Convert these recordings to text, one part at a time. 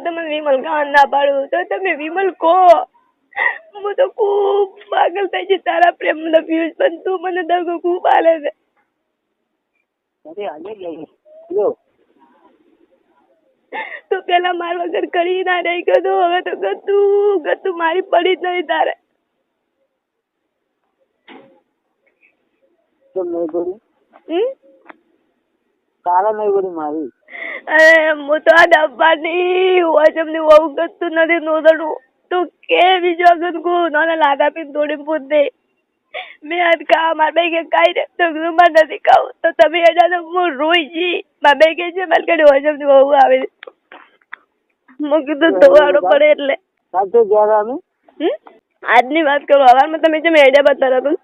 હું વિમલ ગાન ના પાડું તો તમે વિમલ કહો. હું તો ખૂબ પાગલ થઈ છે તારા પ્રેમ લવ્યું પણ તું મને દગો ખૂબ આલે છે. તું પેલા માર વગર કરી ના રહી ગયો હવે તો ગતું ગતું મારી પડી જ નહીં તારે. નહીં હમ? તારા નહીં કરી મારી. અરે હું તો આ ડબ્બાની વોચમની વહુ ગતું નથી નોંધણું. તું કે બીજો ગનકુ નાના લાદા પીને તોડી પૂછ દે. મેં આજ કા માર બે કે કાઈ રે તો માર નથી ખાવું. તો તમે હું રોઈ જી. માર બે કે છે મારે કડી વોચમની વહુ આવે છે હું કીધું ધોવાડો પડે એટલે. સાચું જ્યારે અમે હમ? આજની વાત કરું હવારમાં તમે જેમ આઈડિયા બતાવ્યા હતા?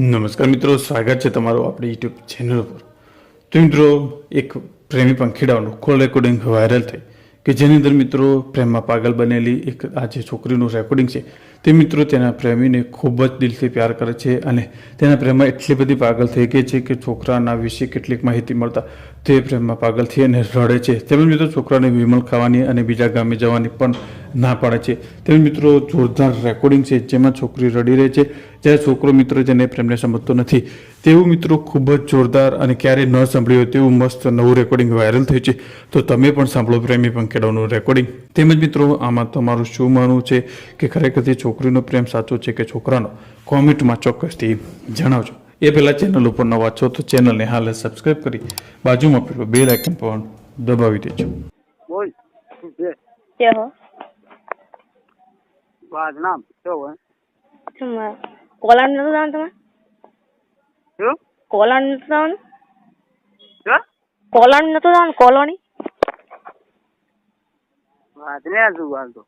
નમસ્કાર મિત્રો, સ્વાગત છે તમારું આપણી યુટ્યુબ ચેનલ ઉપર તો મિત્રો, એક પ્રેમી પંખીડાઓનું કોલ રેકોર્ડિંગ વાયરલ થઈ. કે જેની અંદર મિત્રો પ્રેમમાં પાગલ બનેલી એક આ જે છોકરીનું રેકોર્ડિંગ છે, તે મિત્રો તેના પ્રેમીને ખૂબ જ દિલથી પ્યાર કરે છે અને તેના પ્રેમમાં એટલી બધી પાગલ થઈ ગઈ છે કે છોકરાના વિશે કેટલીક માહિતી મળતા તે પ્રેમમાં પાગલ થઈ અને રડે છે. તેમજ મિત્રો છોકરાને વિમલ ખાવાની અને બીજા ગામે જવાની પણ ના પાડે છે. તેમજ મિત્રો જોરદાર રેકોર્ડિંગ છે જેમાં છોકરી રડી રહી છે. જ્યારે છોકરો મિત્રો જેને પ્રેમને સમજતો નથી તેવું મિત્રો ખૂબ જ જોરદાર અને ક્યારેય ન સાંભળ્યું હોય તેવું મસ્ત નવું રેકોર્ડિંગ વાયરલ થયું છે. તો તમે પણ સાંભળો પ્રેમી પંખેડાનું રેકોર્ડિંગ તેમજ મિત્રો આમાં તમારું શું માનવું છે કે ખરેખર તે છોકરીનો પ્રેમ સાચો છે કે છોકરાનો? કોમેન્ટમાં ચોક્કસથી જણાવજો. એ પહેલાં ચેનલ ઉપર નવા છો તો ચેનલને હાલ સબસ્ક્રાઈબ કરી બાજુમાં પેલું બેલ આઇકન પણ દબાવી દેજો. બોલ કે હો? વાત નામ શું હોય? શું નતું જવાનું તમે શું કોલાન નતું જવાનું કોલોની? નતો જવાનું ને તો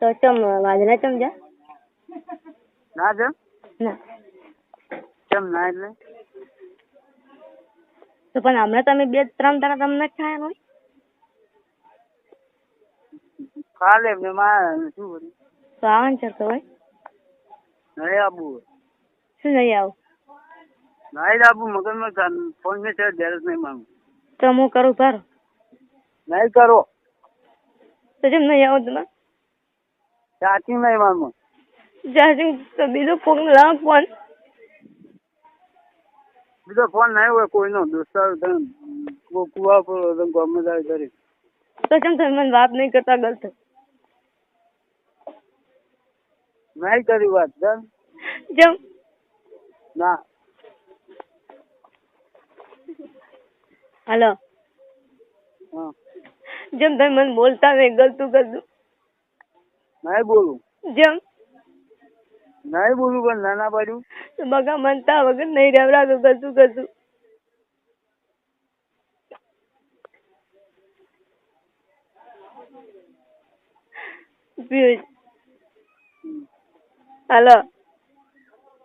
તો ચમ વાજના ચમ જા? ના છે ના. કેમ ના એટલે? તો પણ હમણાં તમે બે ત્રણ દાડા તમને જ ખાયા હોય? ખાલે એમને મારે શું તો આવવાનું છે તો હોય? નહીં આપવું શું નહીં આવું? નહીં આપવું મગજમાં ફોન ને છે ધ્યાન નહીં માંગુ તો હું કરું ભરો નહીં કરો. તો જેમ નહીં આવું તમે સાચી નહીં માંગુ જ્યાં તો બીજો ફોન લાવ ફોન બીજો ફોન નહીં હોય કોઈનો દોસ્તાર કુવા પર ગમે ત્યારે કરી. તો જેમ તમે મને વાત નહીં કરતા ગલત. નહીં કરી વાત ચાલ ના. હાલો. જેમ તમે મને બોલતા નહીં ગલતું ગલતું. નહીં બોલું. જેમ. નહીં બોલું પણ નાના પાડ્યું બગા મનતા વગર નહીં રેવડાતું ગલતું ગલતું. હાલો.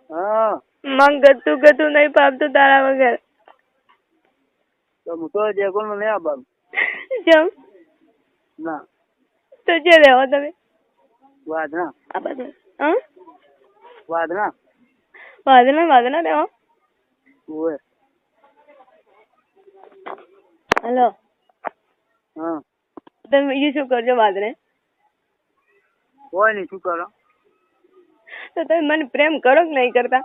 હા. મંગ ગતું ગતું નહીં પામતું તારા વગર. તો હું તો જેકોન નહીં આપવાનું જેમ ના તો જે રહેવો તમે વાત ના આ બાજુ હા વાત ના વાદના વાદના રહેવો ઓય હાલો હા તમે બીજું શું કરજો વાદને કોઈ નહીં શું કરો તો તમે મને પ્રેમ કરો કે નહીં કરતા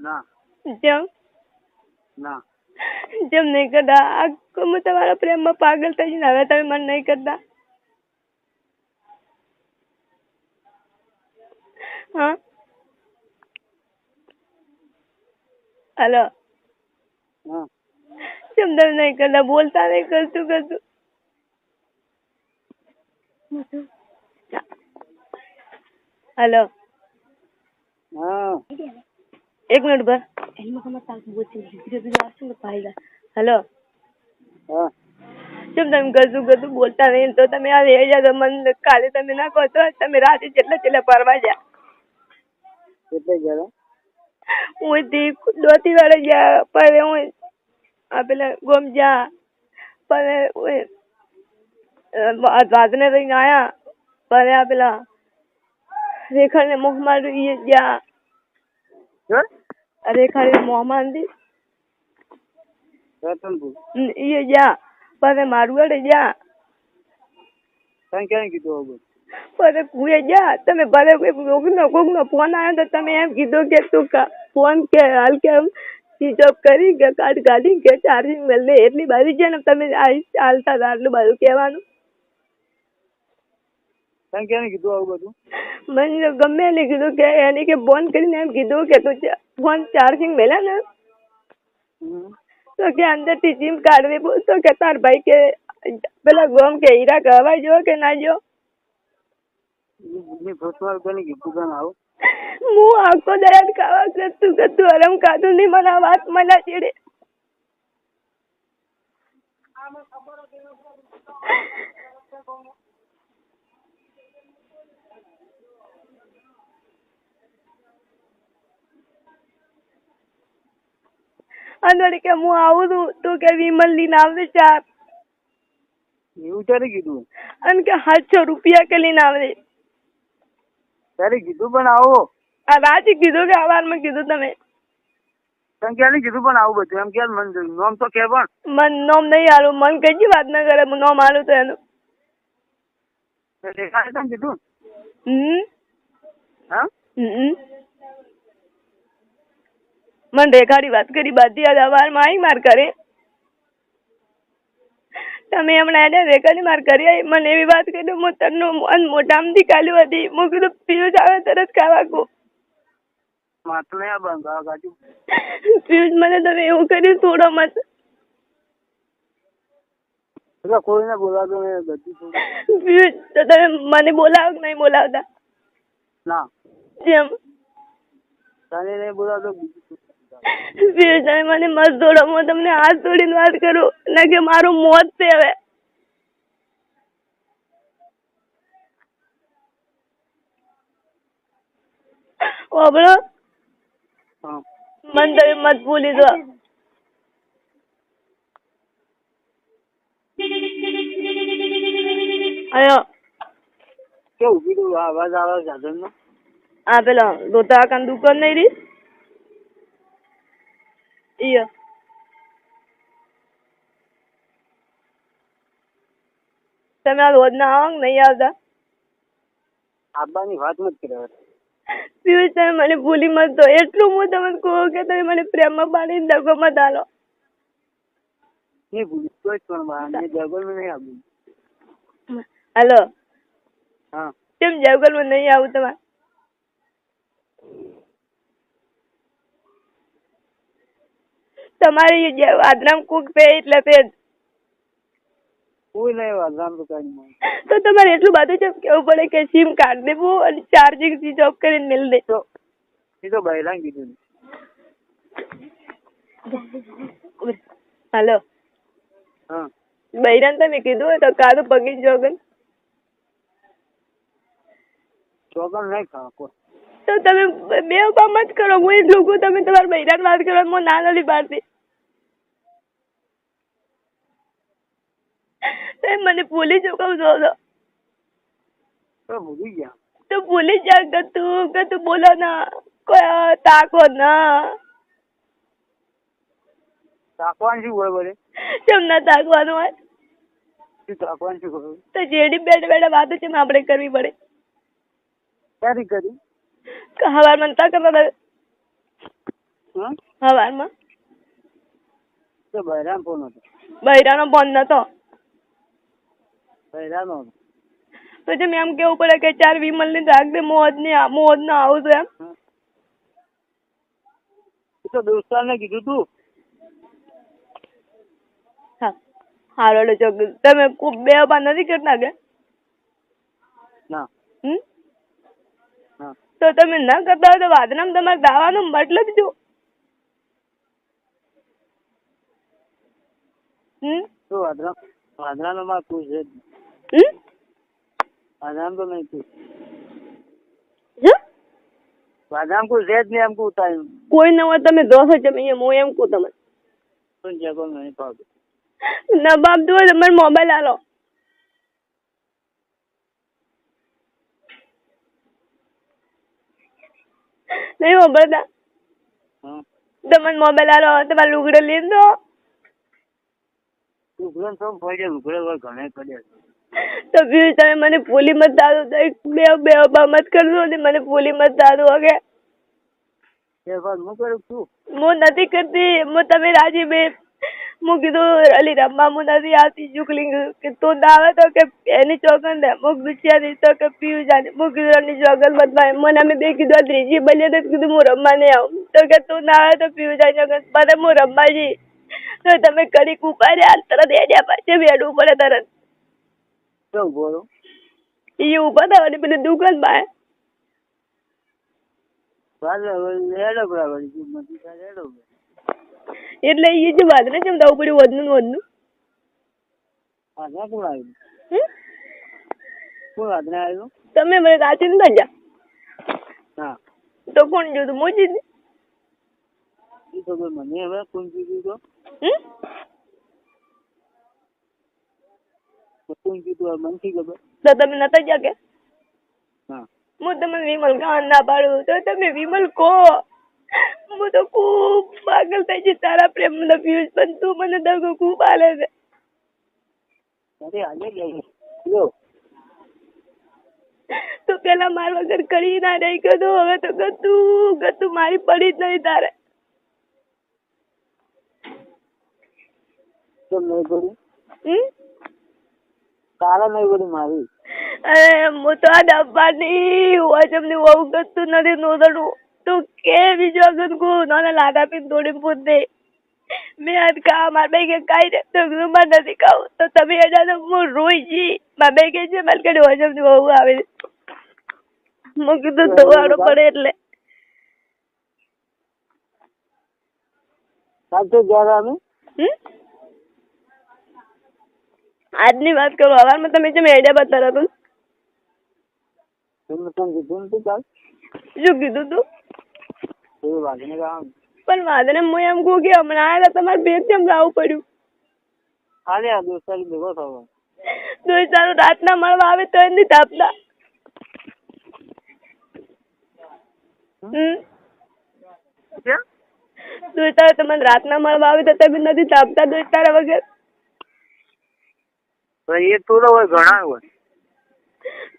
ના જેમ ના જેમ નહીં કરતા. આખો હું તમારા પ્રેમમાં પાગલ થઈ જઈને હવે તમે મને નહીં કરતા. હા? હલો? કેમ તમે નહીં કરતા બોલતા નહીં કરતું કરતું. હલો? હા. એક મિનિટ ભર એમાં કમર તાક બોલતી ધીરે ધીરે આવશે ને ભાઈ હલો? હા. તમે ગજુ ગજુ બોલતા નહીં તો તમે આ રહી જાઓ તો મને કાલે તમે ના કહો તો તમે રાતે જેટલા જેટલા પરવા જા કેટલે ગયા હું થી દોતી વાળે ગયા પર હું આ પેલા ગોમ જા પર વાદને રહીને આયા પર આ પેલા રેખા ને મોહ શું રેખા ને મોહ માંડી રતનપુર ઈ જા. પાસે મારું અડે જા. તને ક્યાં કીધું આવું પાસે કુએ જા. તમે ભલે કોકનો કોકનો ફોન આવ્યો તો તમે એમ કીધું કે તું ફોન કે હાલ કે સ્વિચ ઓફ કરી કે કાર્ડ કાઢી કે ચાર્જિંગ મળે એટલી બારી છે ને તમે આ ચાલતા આટલું બધું કહેવાનું. તને કીધું આવું બધું? મને ગમે એને કીધું કે એને કે ફોન કરીને એમ કીધું કે તું ફોન ચાર્જિંગ મેલા ને. તો કે અંદરથી જીમ કાઢવી બોલતો કે તાર ભાઈ કે પેલા ગોમ કે હીરા કહેવાય જો કે ના જો? હું આખો દરાડ ખાવા કરતું કરતું હરમ ખાતું નહીં મને વાત મને ચીડે. અને કે હું આવું છું તું કે વિમલ લઈને આવજે ચાર. એવું ત્યારે કીધું? અને કે સાતસો રૂપિયા કે લઈને આવજે. ત્યારે કીધું પણ આવો. આ રાતે કીધું કે સવારમાં કીધું તમે. તમે ક્યારે કીધું પણ આવું બધું? એમ ક્યારે મન નોમ તો કે પણ. મન નોમ નહીં હાલું. મન કઈ વાત ના કરે હું નોમ હાલું તો એનું. કીધું? હમ? હા? હમ. મને રેખાડી વાત કરી બાધી અવાર આવી માર કરે. તમે હમણાં એને રેખાડી માર કરી મને એવી વાત કરી હું તરનું મન મોઢામાંથી કાઢ્યું હતી. હું કીધું પિયુષ આવે તરત ખાવા કો માથું નહીં આ બંધ ગાજુ. પિયુષ મને તમે એવું કર્યું થોડો મત. કોઈને બોલાવતો પિયુષ તો તમે મને બોલાવો કે નહીં બોલાવતા? ના. જેમ. તને નહીં બોલાવતો બીજું શું? મને મત જોડો હું તમને હાથ જોડીને વાત કરું. ના કે મારું મોત છે હવે. ઓબળો. મન તમે મત ભૂલી દો આયો. કેવું કીધું? આ અવાજ આવે સાધન નો આ પેલો લોટા કાન દુકાન નહીં રી ઈયો તમે આ રોજ ના આવો નહીં આવતા આવવાની વાત મત કરે પિયુષ તમે મને ભૂલી મત દો એટલું હું તમને કહું કે તમે મને પ્રેમમાં પાડીને દગો મત આલો હાલો હા કેમ જગલમાં નહીં આવું તમારે તમારે વાદરામ આદરામ કુક પે એટલે પે કોઈ નહીં વાંધો તો કઈ તો તમારે એટલું બધું જેમ કેવું પડે કે સિમ કાર્ડ દેવું અને ચાર્જિંગ સ્વિચ ઓફ કરીને મેલ દે. તો એ તો બહેરાન કીધું હાલો. હા. બૈરાન તમે કીધું હોય તો કાદું પગી જોગન. જોગન નહીં કાકો તો તમે બે કામ મત કરો હું એટલું કહું તમે તમારા બૈરાન વાત કરો હું ના નથી પાડતી તમે મને ભૂલી ચૂકો છો તો ભૂલી ગયા. તો ભૂલી જા કે તું કે તું બોલો ના કોઈ તાકો ના. તાકવાનું શું હોય બોલે કેમ ના તાકવાનું હોય. શું તાકવાનું શું હોય તો જેડી બેઠા બેઠા વાતો છે આપણે કરવી પડે. ક્યારે કરી? હવારમાં તા કરતા હવારમાં તો બહેરાન ફોન હતો. બૈરાનો ફોન નતો. તો જેમ એમ કેવું પડે કે ચાર વિમલની રાખ દે મોજ ને મોજ ના આવું એમ તો દોસ્તારને કીધું તું. હારો લે જો તમે ખૂબ બે પા નથી કરતા કે? ના. હમ? તો તમે ના કરતા હોય તો વાદનામ તમારે ગાવાનો મતલબ જો હમ? તો વાદરા વાદરાનો માં કોઈ છે જ? નહીં. હમ વાદરામ તો નહીં તું શું? વાદરામ કોઈ ન હોય તમે દોસો છે એમ હું એમ કહું તમે પણ જગો નહીં પાવતું ના બાપ દો તમારે મોબાઈલ આલો. નહીં વાપરતા હા તમારે મોબાઈલ આલો. તમારે લુગડો લીધો દો. તો પડે ઉઘરે હોય ઘણે પડે તો પ્લીઝ તમે મને ભૂલી મત દાદો બે બે અબા મત કરજો ને મને ભૂલી મત દાદો ઓકે હું હું નથી કરતી. હું તમે રાજી બે. હું કીધું અલી રમવા હું નથી આવતી ચૂકલી કે તું ના આવે તો કે એની ચોગન દે મુક દુખિયા તો કે પીવું જાને. હું કીધું એની ચોગન બદલાય મને અમે બે કીધું ત્રીજી બની તો કીધું હું રમવા નહીં આવું. તો કે તું ના આવે તો પીવું જાય ચોગન. મને હું રમવા જઈ. તો તમે કડી કુપાડ્યા તરત એડિયા પાસે બેડવું પડે તરત. શું બોલો એ ઊભા થવાની પેલી દુકાનમાં એટલે એ જે વાદને જેમ થવું પડ્યું વધનું વધનું ના તમે મને કાચી નતા જા હા તો કોણ જોતું મોજી ને મને હવે કોણ કીધું તો હમ? કોણ કીધું મને શી ખબર તો તમે નતા જા કે? હું તમને વિમલ કાન ના પાડું તો તમે વિમલ કહો. હું તો ખૂબ પાગલ થઈ છે તારા પ્રેમ નો ફ્યુઝ પણ તું મને દગો ખૂબ આલે છે. અરે આજે ગઈ લો. તો પેલા માર વગર કરી ના રહી ગયો હવે તો ગતું ગતું મારી પડી જ નહીં તારે. તો મેં કર્યું હમ? તારા નહીં પડી મારી. અરે હું તો આ ડબ્બાની વોચમની વહુ ગતું નથી નોંધણું તું કે બીજો અગન કો નાના લાડા પીને તોડીને પૂછ મેં આજ કા માર બે કે કાઈ રે તો રૂમમાં નથી ખાવું. તો તમે એના તો હું રોઈ જી. માર બે કે છે મારી કડી વોચમની વહુ આવે. છે હું કીધું ધોવાડો પડે એટલે. કાલ તો અમે હમ? આજની વાત કરું હવારમાં તમે જેમ આઈડિયા બતાવ્યો હતો તમને કીધું કાલ શું કીધું તું? વાંધો નહીં કામ પણ વાદને હું એમ કહું કે હમણાં આવેલા તમારે ભેગ કેમ લાવવું પડ્યું? હાલે આ દોસ્તાર ભેગો થવો. દોસ્તારો રાતના મળવા આવે તો એની તાપતા હમ? કેમ તો તારે તમને રાતના મળવા આવે તો તમે નથી તાપતા દોસ્તારા તારા વગર? પણ એ થોડો હોય ઘણા હોય.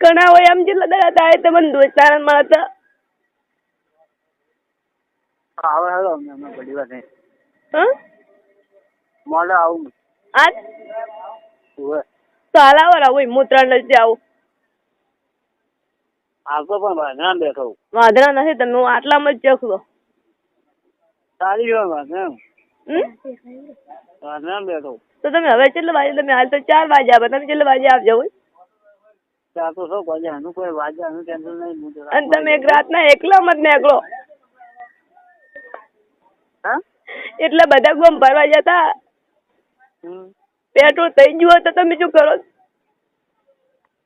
ઘણા હોય એમ જેટલા દાડા થાય તમને દોસ્તાર મળતા આવે હેલો અમે અમે ઘડી વાર નહીં હા? મળે આવું. આજ? હોય તો હાલાવર આવું હું ત્રણ નથી આવું. આવતો પણ વાંધા બેઠો વાંધરા નથી તમે હું આટલામાં જ ચખલો સારી હોય વાંધા હમ? વાંધા બેઠો તો તમે હવે કેટલા વાગે તમે હાલ તો ચાર વાગે આવે તમે કેટલા વાગે આવજો હોય ચાર તો સો વાગે આનું કોઈ વાગે આનું ટેન્શન નહીં અને તમે એક રાતના એકલા મત નીકળો. હા? એટલા બધા ગોમ ભરવા જતા. પેટ્રોલ થઈ ગયું હોય તો તમે શું કરો?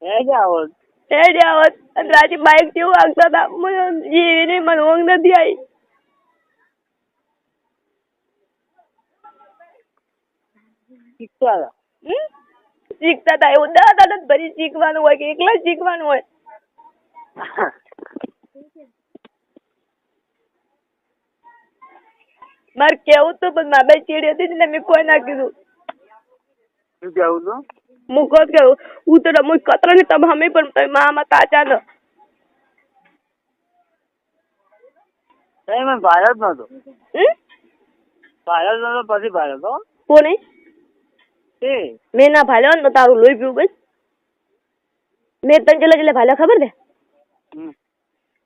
એ જ આવો. એ આવત અને રાતે બાઇક જેવું આગતા હતા. મને જીવીને મને ઊંઘ નથી આવી. શીખતા હતા શીખતા હતા એવું દાદા દાદા ભરી શીખવાનું હોય કે એકલા શીખવાનું હોય? મારે કેવું તો પણ મા બે ચીડી હતી ને મેં કોઈ ના કીધું. શું કહેવું તું? હું કહું કે હું તો રમું કતરા ની તમે અમે પણ મામા તાચા ન. એ જ નતો ભાડ્યો જ નતો પછી ભાડ્યો તો? કોને? મેં ના ભાલ્યો ને તો તારું લોહી પીવું બસ મેં તને જેટલા જેટલા ભાલ્યા ખબર છે હમ.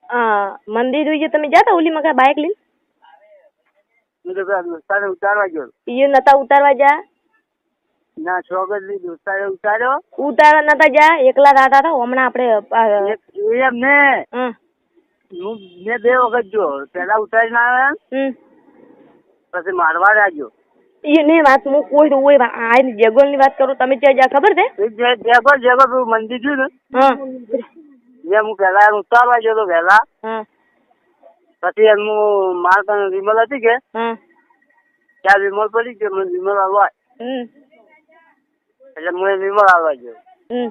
આ મંદિર જે તમે જાતા ઓલી મકા બાઇક લઈને હું તો પેલા દોસ્તાને ઉતારવા ગયો એ નતા ઉતારવા જા ના ચોગતની દોસ્તારે ઉતાર્યો ઉતારવા નતા જા એકલા રાતા હતા હમણાં આપણે આ, એક એમ ને હમ હું મેં બે વખત જો પેલા ઉતારીને આવ્યા હમ પછી મારવા રાખ્યો એની વાત હું કોઈ તો હોય આ જગોલની વાત કરું તમે ત્યાં જ્યાં ખબર છે? એ જે જેગો જેગો પેલું મંદિર થયું ને? જે હું પેલા ઉતારવા ગયો તો વહેલા પછી એનું માર પણ વિમલ હતી કે? ત્યાં વિમલ પડી ગયો મને વિમલ આવવા હમ. એટલે હું એ વિમલ આવવા ગયો. હમ.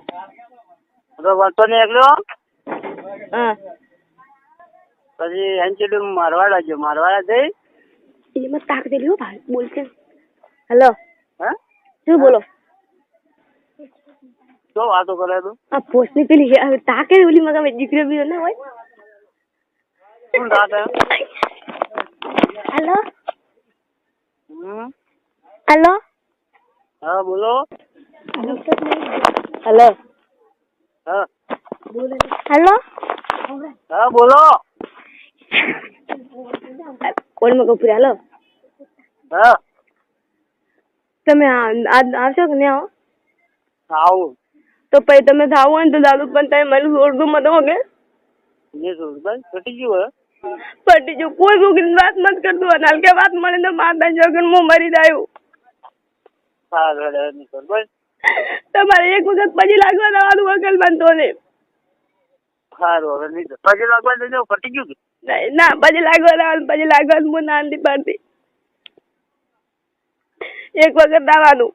તો વાંચો ને એકલો? હા. પછી ચેડું મારવાડા ગયો. મારવાડા જઈ? એમાં તાક દેલી હો ભાઈ બોલશે હેલો. હા? શું બોલો? તો વાતો કરે તો? આ પોસ્ટની પેલી તાકે ઓલી મગામે દીકરીઓ બી ને હોય? શું થાતે હેલો. હેલો. હા બોલો. હેલો. હા. હેલો. હા બોલો. કોણ મગા પૂરા? હેલો. હા. તમે આવશો કે નહીં આવો? આવું. તો પછી તમે થાવ હોય ને તો દાદુ પણ તમે મને ઓળખું મત હો કે પટી ગયું પટી જો કોઈ છોકરીની વાત મત કરતું હોય હાલ કે વાત મળે તો માતા જગન હું મરી જાયું તમારે એક વખત પછી લાગવા દવાનું વકલ બનતો ને સારું હવે નહીં પછી લાગવા દેજો પટી ગયું ના પછી લાગવા દવાનું પછી લાગવા હું નાનથી પાડતી. એક વખત આવવાનું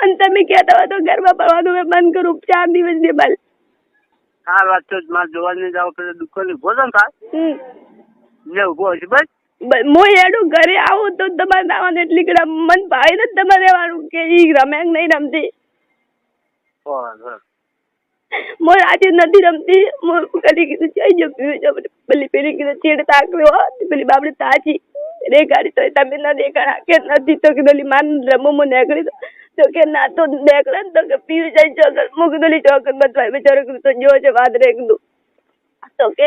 અને તમે કહેતા હોય તો ઘરમાં પડવાનું મેં બંધ કરું. ચાર દિવસની બાલ હા વાત તો મારે જોવા નહીં જાવ પેલા દુઃખો ની ભોજન થાય ને ઊભો હશે બસ? હું એડું ઘરે આવું તો તમારે આવવાનું એટલી કડા મન ભાઈ ને તમારે રહેવાનું કે ઈ રમે નહીં રમતી. બરાબર. હું આજે નથી રમતી. મોર કરી કીધું જઈ જો પીવું જો પેલી પેલી કીધું ચીડ તાકવી હો પેલી બાબડી તાજી રે ગાડી તો તમે ના દેખાડા. કે નથી તો કીધું માન રમો મને નીકળી તો કે ના તો ને તો કે પીવી જાય ચોકર. હું કીધું લી ચોકર બતવાય બિચારો કીધું તો જો છે. વાત રે કીધું. તો કે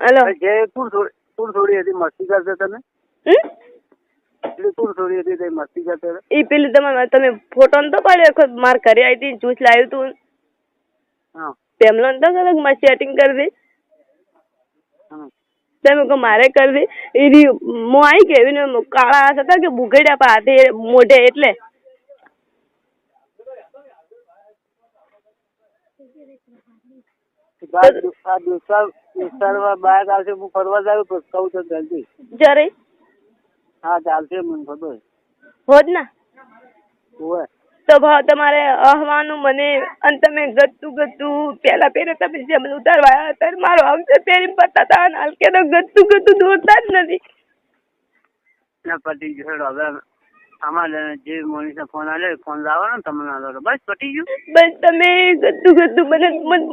હલો. જે કુલ થોડી કુલ થોડી હતી મસ્તી કરશે તમે હમ? ઈ પેલી તમે તમે ફોટો તો પાડ્યો માર ઘરે આવી હતી જ્યુસ લાવ્યું તું? પેમલો તો કરે મારે સેટિંગ કરી દે તમે કહો મારે કરી દે એ રી હું આવી કે એવીને કાળા હતા કે ભૂગડ્યા પા હાથે મોઢે એટલે? આ દુ- બાર આવશે હું ફરવા તો કહું તો જલ્દી. જરે. હા ચાલશે મને ખબર. હોત ના હોય તો ભાવ તમારે અહવાનું મને અને તમે ગતું ગતું પેલા પેરે તમે જેમ ઉતારવા આવ્યા હતા મારો આવશે પેરી પતા હતા અને હલકે તો ગતું ગતું દોરતા જ નથી. ના પટી ગયું હવે અમારે જે મોનીસને ફોન આવ્યો ફોન લાવવાનો ને ના આલો બસ પટી ગયું? બસ તમે ગતું ગતું મને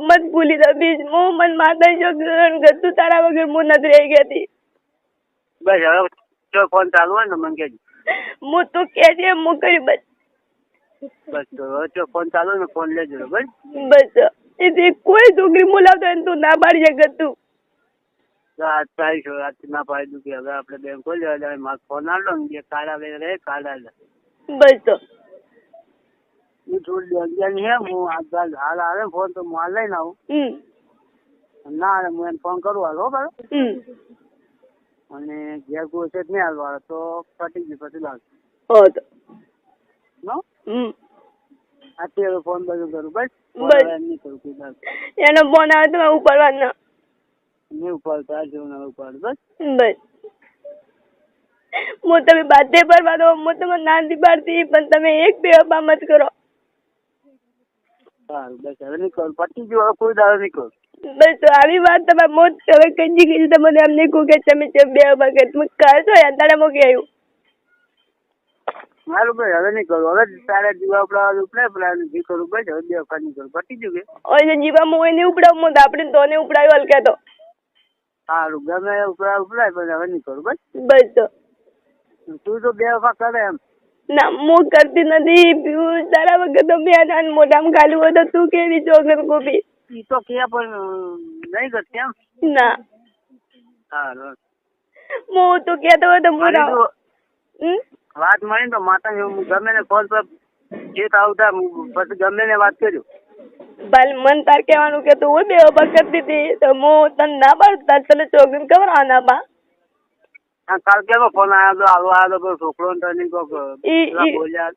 મત ભૂલી દો બીજ હું મન માતા જો ગતું તારા વગર હું નથી રહી ગઈ હતી બસ હવે જો ફોન ચાલુ હોય ને મને કેજો. હું તું કે છે હું કરી બસ. બસ તો જો ફોન ચાલુ ને ફોન લેજો બસ. બસ. એ કોઈ છોકરી બોલાવતો હોય તું ના પાડી શકે તું. રાત હવે ના પાડી દઉં કે હવે આપણે બેંક ખોલી જાય. મારે ફોન આલો ને જે રહે કાર્ડ આવે બસ. તો હું થોડી અગિયાર હે હું આગળ હાલ આવે ફોન તો હું હાલ લઈને આવું. ના આવે હું એને ફોન કરું હાલ હો બરાબર અને ઘેર કોઈ છે નહીં હાલવાળો તો ફટી ગયું પછી લાગશે. હો તો હમ. હવે ફોન બધું કરું બસ. બસ. એનો ફોન આવે તો ઉપાડવાનો નહીં ઉપાડતો આ જેવું ના ઉપાડ બસ. બસ. હું તમે બાધે પર દો હું તમને નાનથી પાડતી પણ તમે એક બે અપા મત કરો. સારું બસ હવે નહીં પટી ગયો કોઈ દાડો નહીં કરું. બસ આવી વાત તમારે મોત હવે કંજી કીધું તમને એમ નહીં કહું કે તમે ચમ બે તમે કરશો યાર તારે મૂકી આવ્યું. મારું ભાઈ હવે નહીં કરું. હવે તારા જીવા ઉપડાવવા ઉપડે પેલા જે કરું બસ હવે બે વખત નહીં કરું. પટી ગયું કે? ઓય જીવામાં હોય નહીં ઉપડાવું હું તો આપણે તો ને ઉપડાવ્યો હલકે તો સારું ગમે એ ઉપડાય પણ હવે નહીં કરું બસ. બસ તો. તું તો બે વખત કરે એમ. ના હું કરતી નથી. તારા વગર તો બે નાન મોઢામાં ખાલી હોય તો તું કેવી ચોકર કોપી ઈ તો કે પણ નહીં એમ ના. સારું હું તો કેતો હોય તો મારી વાત મળી ને તો માતા હું ગમે ને ફોન પર જે આવતા પછી ગમે ને વાત કર્યું. ભલે મન તાર કહેવાનું કે તું બે ઊભા કરતી હતી તો હું તને ના પાડું તાર તને ચોકન ખબર ના પા હા કાલ કેવો ફોન આવ્યો તો? આવો આવ્યો તો છોકરો ને તને બોલ્યા.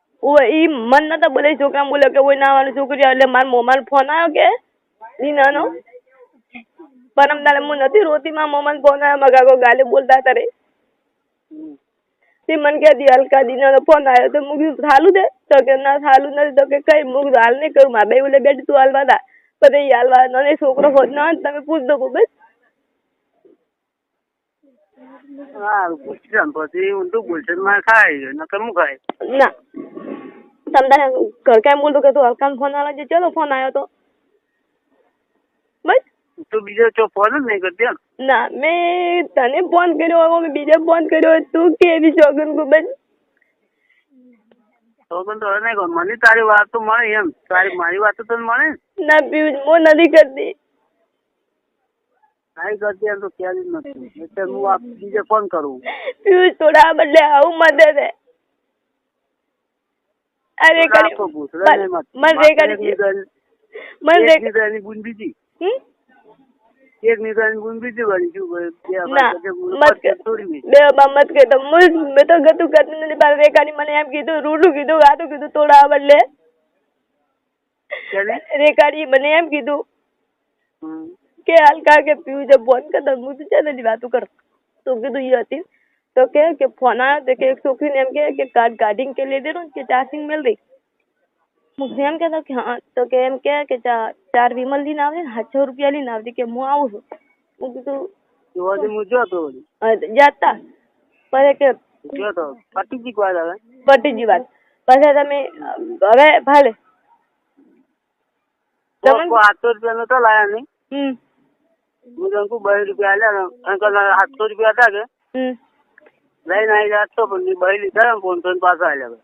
ઈ મન નતા બોલે છોકરા બોલે કે ઓય આવવાનું છોકરી એટલે મારા મોમાં ફોન આવ્યો કે? નીનાનો? પરમ દાડે હું નથી રોતી માં મમન ફોન આવ્યો મગાગો ગાલે બોલતા તારે તે તે મને કહેતી હલકા દીનાનો ફોન આવ્યો તો મું કીધું થાલું દે. તો કે ના થાલું નથી. તો કે કઈ મું કીધું હાલ નહીં કરું મારા બે બેઠી તું હાલવા દા. પછી એ હાલવા નને છોકરો હોત ના તમે પૂછ દો બસ સારું પૂછશે ને પછી ઊંધું બોલશે મારે ખાય નકર હું ખાય ના. ઘર કાંઈ બોલતો કે તું હલકાનો ફોન આવે છે ચલો ફોન આવ્યો તો. તું બીજો ચો ફોન જ નહીં કરતી ના મેં તને ફોન કર્યો હવે મેં બીજે ફોન કર્યો તું કેવી શોખન ખૂબ જ તો નહીં કહું મને તારી વાત તો મળે એમ. તારી મારી વાત તો તને મળે ના? પીવું હું નથી કરતી. નહીં કરતી એમ તો ક્યારે નથી. એટલે હું આપ બીજે ફોન કરું. પીવું થોડા બદલે આવું મદદ હે. અરે કરી. મન કરી મન રે એક નિદાનની હમ? એક નિદાનની બૂન બીજી વળી શું બે ના અમારી સાથે બૂન મત પછી કર થોડી વી. બે બા મત કર મેં તો ગતું કરતી નથી પણ રેખાની મને એમ કીધું રૂડું કીધું ગાતું કીધું થોડા આ બદલે રેખાની મને એમ કીધું કે હાલકા કે પીવું છે ફોન કરતા હું તો ચાલે વાતું કર. તો કીધું એ હતી. તો કે કે ફોન આવ્યો તો કે એક છોકરીને એમ કે કે કાર્ડ ગાર્ડિંગ કે લઈ દેરો કે ચાર્જિંગ મેલ દઈ હું એમ કહેતો કે હા તો કે એમ કે કે ચા ચાર વિમલ લઈને આવજે ને સાતસો રૂપિયા લઈને આવજે કે હું આવું છું. હું કીધું તો હજી હું જોતો વળી. હા, તો જાતા પછી કે જોતો. પતી ગઈ વાત હવે. પટીજી વાત. પછી તમે અ, હવે ભાલે. તો તમને કોઈ આઠસો રૂપિયાનો તો લાયા નહીં? હમ. હું તો અંકુ બહી રૂપિયા આલ્યા ને અંકલ આઠસો રૂપિયા હતા કે? હમ. લઈને આવી ગયા આઠસો પણ મેં બહી લીધા ને ફોન તો પાછા આલ્યા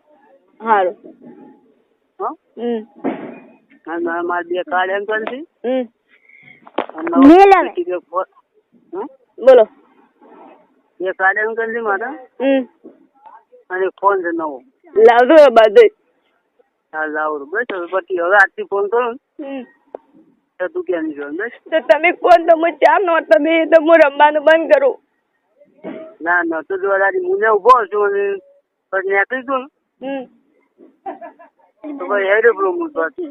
સારું હો? હમ. અને મારા બે કાર્ડ ફોન હમ? બોલો. બે કાર્ડ એમ કરી મારા અને ફોન છે નવો. લાવજો બધું હા લાવું બસ હવે પછી હવે આજથી ફોન કરો ને. તો ક્યાં જોવાનું બસ. તો તમે કોણ તો હું ચા નો તમે તો હું રમવાનું બંધ કરું. ના ના તો જો દાદી મુને ઊભો છું અને પછી નીકળી તું ને. તો ભાઈ હેરે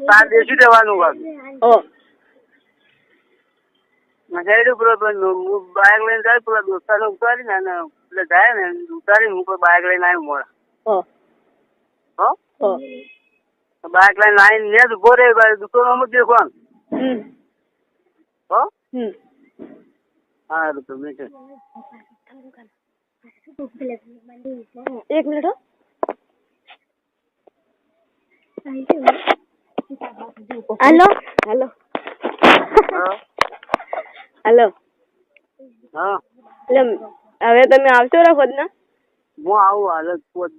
તાર બેસી હું બાઇક લઈને જાય પેલા દોસ્તાને ઉતારીને અને એટલે જાય ને ઉતારીને હું બાઇક લઈને આવ્યો મોડા. હો? બાઇક લઈને આવીને ને જ ઊભો રહે ભાઈ દુકાનો જ દેખો આમ. હો? સારું તો મેં એક મિનિટ હો. હાલો? હાલો. હા. હાલો. હા. હવે તમે આવશો રખોદ ના હું આવું હાલ. પોત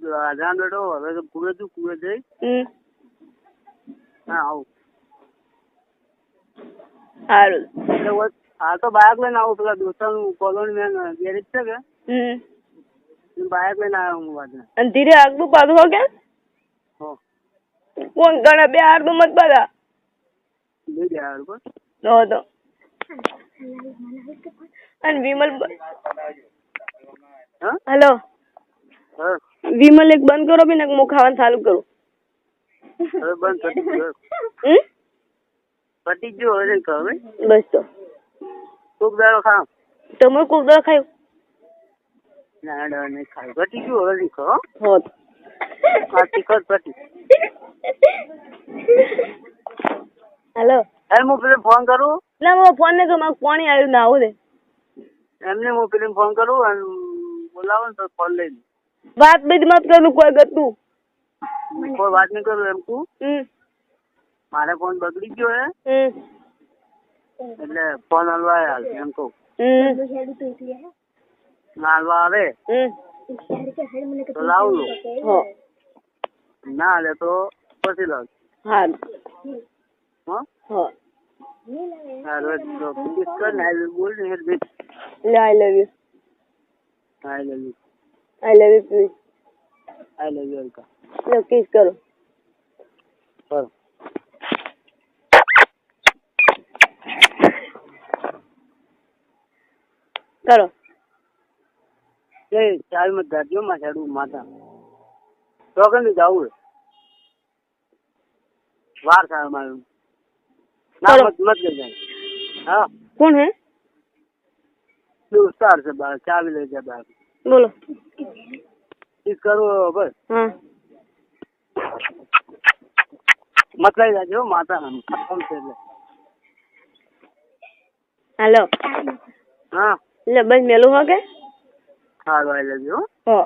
બેઠો હવે તો કુવે છું કુવે જઈ. હમ. હા આવું. સારું હા તો બાયક લઈને આવું પેલા દોસ્તાનું કોલોની મેન ગેરેજ છે કે? બાયક લઈને આવ્યો હું વાત અને ધીરે આગવું પાછું કે? કોણ ગણે બે આગવું મત બધા ગયા નો તો. અને વિમલ બ- હાલો. વિમલ એક બંધ કરો બી ને હું ખાવાનું ચાલુ કરું. હવે બંધ પતી પતી હવે કહે બસ તો. કોક દાડો ખામ તમે કોક દવા ખાયું ના ના નહીં ખાય. પતી ગયું હવે કહો હો? હાલો. અરે હું પેલે ફોન કરું? ના હું ફોન ને મારું પાણી આવ્યું ના આવું દે. એમને હું પેલે ફોન કરું અને બોલાવો ને તો ફોન લઈ વાત બીજી મત કરું કોઈ ગતું. કોઈ વાત નહીં કરું એમ તું મારે ફોન બગડી ગયો હે. એટલે ફોન હલવા હાલ એમ કહું. હાલવા આવે? તો લાવું ના હાલે તો પછી લાવ હારું હો? હો. હારું તો કિસ કર ને આઈ બોલ ને હેડ બેટ લે I love you. I love you. I love you please I love you Alka. Law kiss કરો. કરો કરો. એ ચાલ મત ગાડીઓ માં ચાડું માતા તો કને જાવું વાર થાય ના ચલો. મત મત લઈ જાય હા. કોણ હે? દોસ્તાર છે બાર ચાવી લઈ જાય બાર બોલો. ઈ કરો બસ. હા. મત લઈ જાજો હો, માતા ફોન છે એટલે? હેલો. હા. એટલે બસ મેલું હો કે? સારું આઈ લવ હો.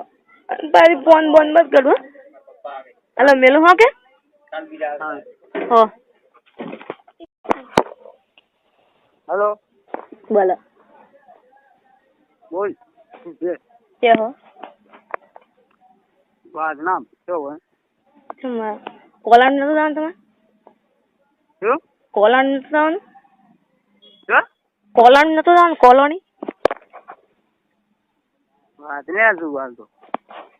તારી ફોન બોન મત કરું હલો મેલું હા કે હા હેલો બોલો કે હો વાત નામ શું હોય તમારે કોલાન નતો જવાનું તમે શું? કોલાન નતો જવાનું? શું? કોલાન નતો જવાનું કોલોની? વાત ને આજુ વાલ તો.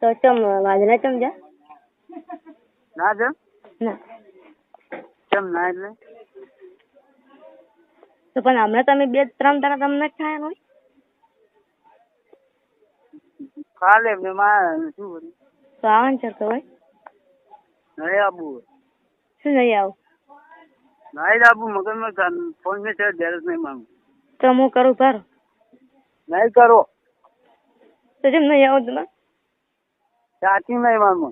તો ચમ વાજના ચમ જા. ના છે કેમ ના એટલે? તો પણ હમણાં તમે બે ત્રણ તારા તમને ખાયા હોય? કાલે મેં માં શું કર્યું? તો આવન છે તો હોય? નહીં આપવું શું નહીં આવું? નહીં આપવું મગજમાં ફોન મેં છે ડેરેસ નહીં માંગુ. તો હું કરું સર નહીં કરો. તો જેમ નહીં આવું તમે સાચી નહીં માંગુ.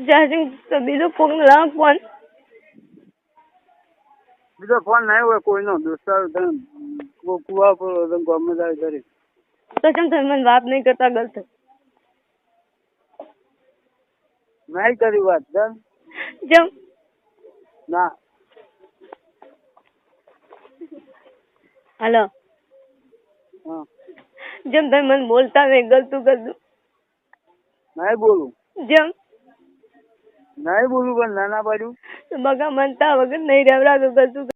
ચાર્જિંગ તો બીજો ફોન લાવ ફોન બીજો ફોન નહીં હોય કોઈનો દોસ્તાર તમે કુ- કુવા પર તમે ગમે ત્યારે કરી તો કેમ તમે મને વાત નહીં કરતા ગલત નહીં કરી વાત ચાલ જેમ ના હલો હા જેમ તમે મને બોલતા નહીં ગલતું ગલતું નહીં બોલું જેમ નહીં બોલું પણ નાના પાડ્યું તો બગા મનતા વગર નહીં રહેવડાતું ગલતું